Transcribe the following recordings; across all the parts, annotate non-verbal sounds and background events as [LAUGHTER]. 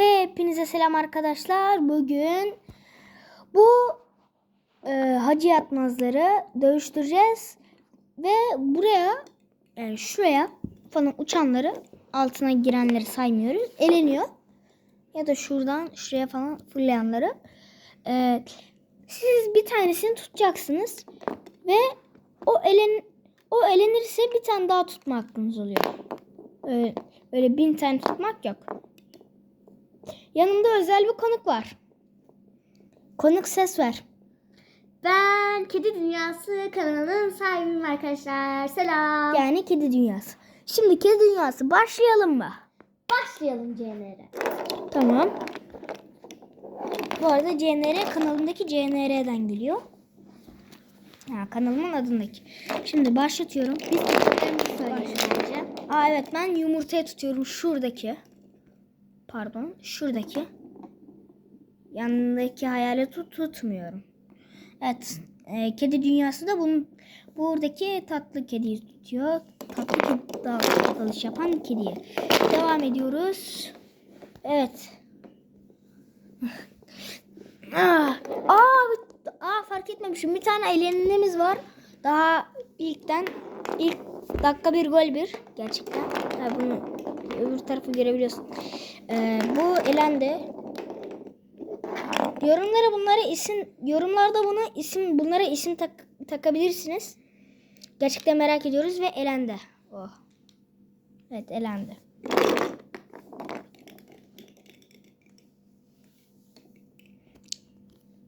Hepinize selam arkadaşlar. Bugün bu e, hacı yatmazları dövüştüreceğiz. Ve buraya yani şuraya falan uçanları altına girenleri saymıyoruz. Eleniyor. Ya da şuradan şuraya falan fırlayanları. E, siz bir tanesini tutacaksınız. Ve o elen o elenirse bir tane daha tutma hakkınız oluyor. Öyle, öyle bin tane tutmak yok. Yanımda özel bir konuk var. Konuk ses ver. Ben Kedi Dünyası kanalının sahibiyim arkadaşlar. Selam. Yani kedi dünyası. Şimdi kedi dünyası başlayalım mı? Başlayalım CNR'e. Tamam. Bu arada CNR kanalındaki CNR'den geliyor. Ha, kanalımın adındaki. Şimdi başlatıyorum. Biz önce. Aa evet ben yumurtaya tutuyorum şuradaki. Pardon şuradaki. Yanındaki hayaleti tutmuyorum. Evet. e, kedi dünyası da bunun buradaki tatlı kediyi tutuyor. Tatlı kedi daha alış yapan kediye. Devam ediyoruz. Evet. Aa, aa, aa fark etmemişim. Bir tane elenimiz var. Daha ilkten ilk dakika bir gol bir. Gerçekten. Ha, bunu öbür tarafı görebiliyorsun. Ee, bu elendi. Yorumlara bunlara isim yorumlarda bunu isim bunlara isim tak, takabilirsiniz. Gerçekten merak ediyoruz ve elendi. Oh. Evet elendi.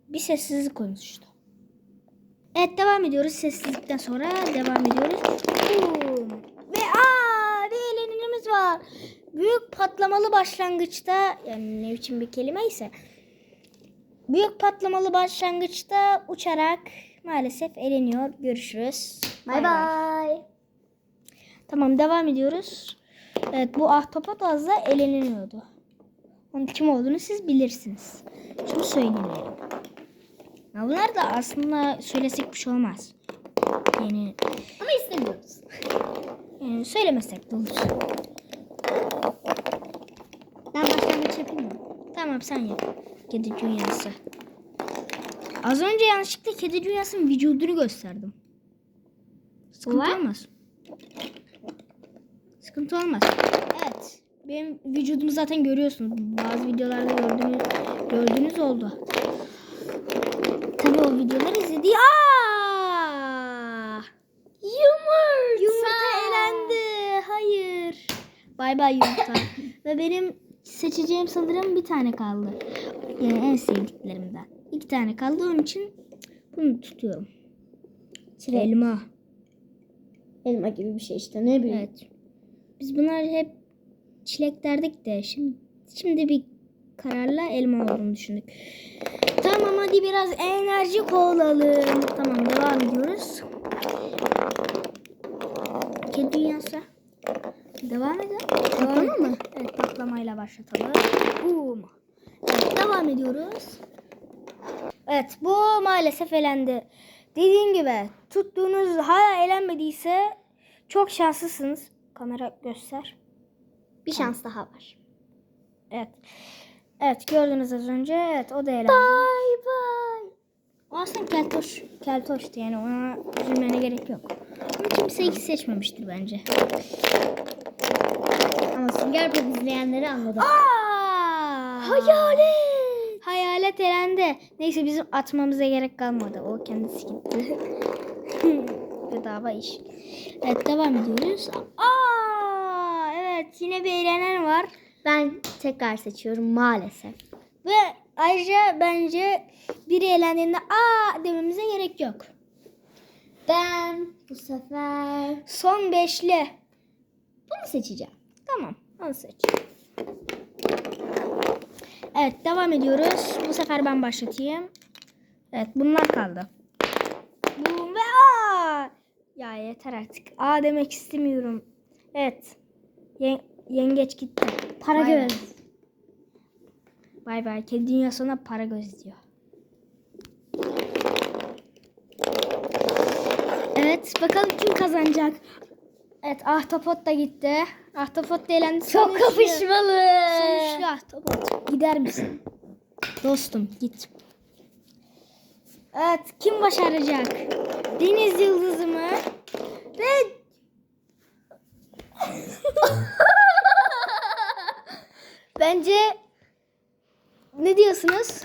Bir sessizlik oluştu. Evet devam ediyoruz. Sessizlikten sonra devam ediyoruz. Boom. Ve aa bir elenimiz var. Büyük patlamalı başlangıçta yani ne biçim bir kelime ise büyük patlamalı başlangıçta uçarak maalesef eleniyor. Görüşürüz. Bay bay. Tamam devam ediyoruz. Evet bu ahtapot az da eleniliyordu. Onun kim olduğunu siz bilirsiniz. Şunu söyleyeyim yani. Ya bunlar da aslında söylesek bir şey olmaz. Yani, Ama istemiyoruz. [LAUGHS] yani söylemesek de olur. Başlangıç yapayım mı? Tamam sen yap. Kedi dünyası. Az önce yanlışlıkla kedi dünyasının vücudunu gösterdim. Sıkıntı Var? olmaz. Sıkıntı olmaz. Evet. Benim vücudumu zaten görüyorsunuz. Bazı videolarda gördüğünüz, gördüğünüz oldu. Tabii o videoları izledi. Aa! Yumurta. Yumurta elendi. Hayır. Bay bay yumurta. [LAUGHS] Ve benim seçeceğim sanırım bir tane kaldı. Yani en sevdiklerimden. İki tane kaldı. Onun için bunu tutuyorum. Çilek. Elma. Elma gibi bir şey işte ne bileyim. Evet. Biz bunlar hep çilek derdik de şimdi şimdi bir kararla elma olduğunu düşündük. Tamam hadi biraz enerjik olalım. Tamam devam ediyoruz. Kedi dünyası. Devam edelim. Patlama mı? Evet patlamayla başlatalım. Boom. Evet devam ediyoruz. Evet bu maalesef elendi. Dediğim gibi tuttuğunuz hala elenmediyse çok şanslısınız. Kamera göster. Bir şans daha var. Evet. Evet gördünüz az önce. Evet o da elendi. Bay bay. O aslında keltoş. Keltoştu yani ona üzülmene gerek yok. Ama kimse iki seçmemiştir bence. Sünger Bob izleyenleri anladı. Aa! Hayalet. Hayalet elendi. Neyse bizim atmamıza gerek kalmadı. O kendisi gitti. [LAUGHS] Bedava iş. Evet devam ediyoruz. Aa, evet yine bir eğlenen var. Ben tekrar seçiyorum maalesef. Ve ayrıca bence biri eğlendiğinde aa dememize gerek yok. Ben bu sefer Son beşli. bunu seçeceğim. Tamam onu seç. Evet devam ediyoruz. Bu sefer ben başlatayım. Evet bunlar kaldı. Bu ve aa! Ya yeter artık. A demek istemiyorum. Evet. Yen- yengeç gitti. Para bay. göz. Bay bay. Kedi dünyasına para göz diyor. Evet bakalım kim kazanacak. Evet ahtapot da gitti. Ahtapot da elendi. Çok kapışmalı. Sonuçlu ahtapot. Gider misin? Dostum git. Evet kim başaracak? Deniz yıldızı mı? Ve [LAUGHS] Bence ne diyorsunuz?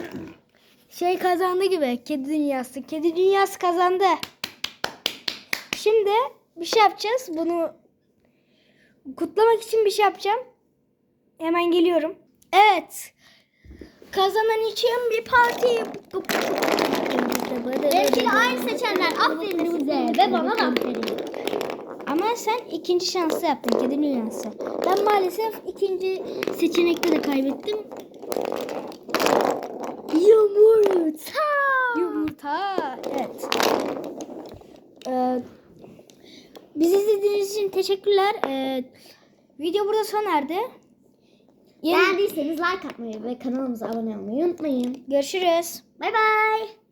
Şey kazandı gibi. Kedi dünyası. Kedi dünyası kazandı. Şimdi bir şey yapacağız. Bunu kutlamak için bir şey yapacağım. Hemen geliyorum. Evet. Kazanan için bir parti. Benimkiyle aynı seçenler. Aferin size. Ve bana da aferin. Ama sen ikinci şansı yaptın. Kedi dünyası. Ben maalesef ikinci seçenekte de kaybettim. Yumurta. Yumurta. Evet. Ee, bizi izlediğiniz için teşekkürler. Ee, video burada sona erdi. Yeni... Beğendiyseniz like atmayı ve kanalımıza abone olmayı unutmayın. Görüşürüz. Bay bay.